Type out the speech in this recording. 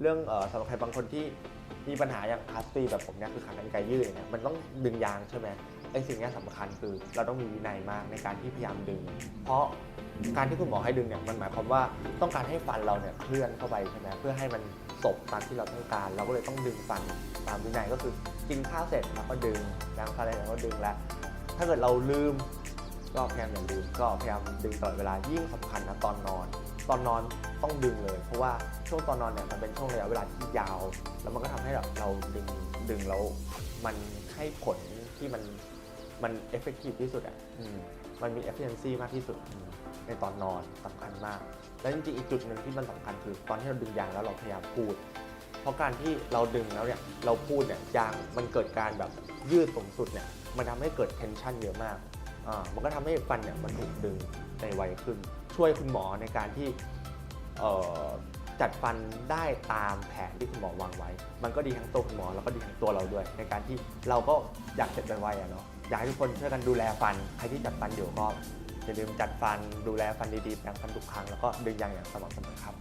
เรื่องเออสำหรับใครบางคนที่มีปัญหาอย่างพาสตีแบบผมเนี่ยคือขากรรไกรยืดเนี่ยมันต้องดึงยางใช่ไหมไอ้สิ่งนี้สำคัญคือเราต้องมีวินัยมากในการที่พยายามดึง เพราะการที่คุณหมอให้ดึงเนี่ยมันหมายความว่าต้องการให้ฟันเราเนี่ยเคลื่อนเข้าไปใช่ไหมเพื่อให้มันสบตามที่เราต้องการ เราก็เลยต้องดึงฟันตามวินัยก็คือกินข้าวเสร็จเราก็ดึงล้างฟันอะไรเราก็ดึงแล้ว ถ้าเกิดเราลืมก็พยายามอย่าลืมก็พยายามดึงตลอดเวลายิ่งสำคัญนะตอนนอน ตอนนอนต้องดึงเลย เพราะว่าช่วงตอนนอนเนี่ยมันเป็นช่วงระยะเวลาที่ยาว แล้วมันก็ทำให้แบบเราดึงดึงแล้วมันให้ผลที่มันมันเอฟเฟกตีฟที่สุดอะมันมี efficiency มากที่สุดในตอนนอนสำคัญมาก แล้วจริงๆอีกจุดหนึ่งที่มันสำคัญคือ ตอนที่เราดึงยางแล้วเราพยายามพูด เพราะการที่เราดึงแล้วเนี่ยเราพูดเนี่ยยางมันเกิดการแบบยืดสูงสุดเนี่ยมันทำให้เกิด tension เยอะมากอ่ามันก็ทำให้ฟันเนี่ยมันถูกดึงในไวขึ้น ช่วยคุณหมอในการที่จัดฟันได้ตามแผนที่คุณหมอวางไว้ มันก็ดีทั้งตัวคุณหมอแล้วก็ดีทั้งตัวเราด้วย ในการที่เราก็อยากเสร็จไวๆอะเนาะ อยากให้ทุกคนช่วยกันดูแลฟัน ใครที่จัดฟันอยู่ก็อย่าลืมจัดฟันดูแลฟันดีๆแปรงฟันทุกครั้งแล้วก็ดึงยางอย่างสม่ำเสมอครับ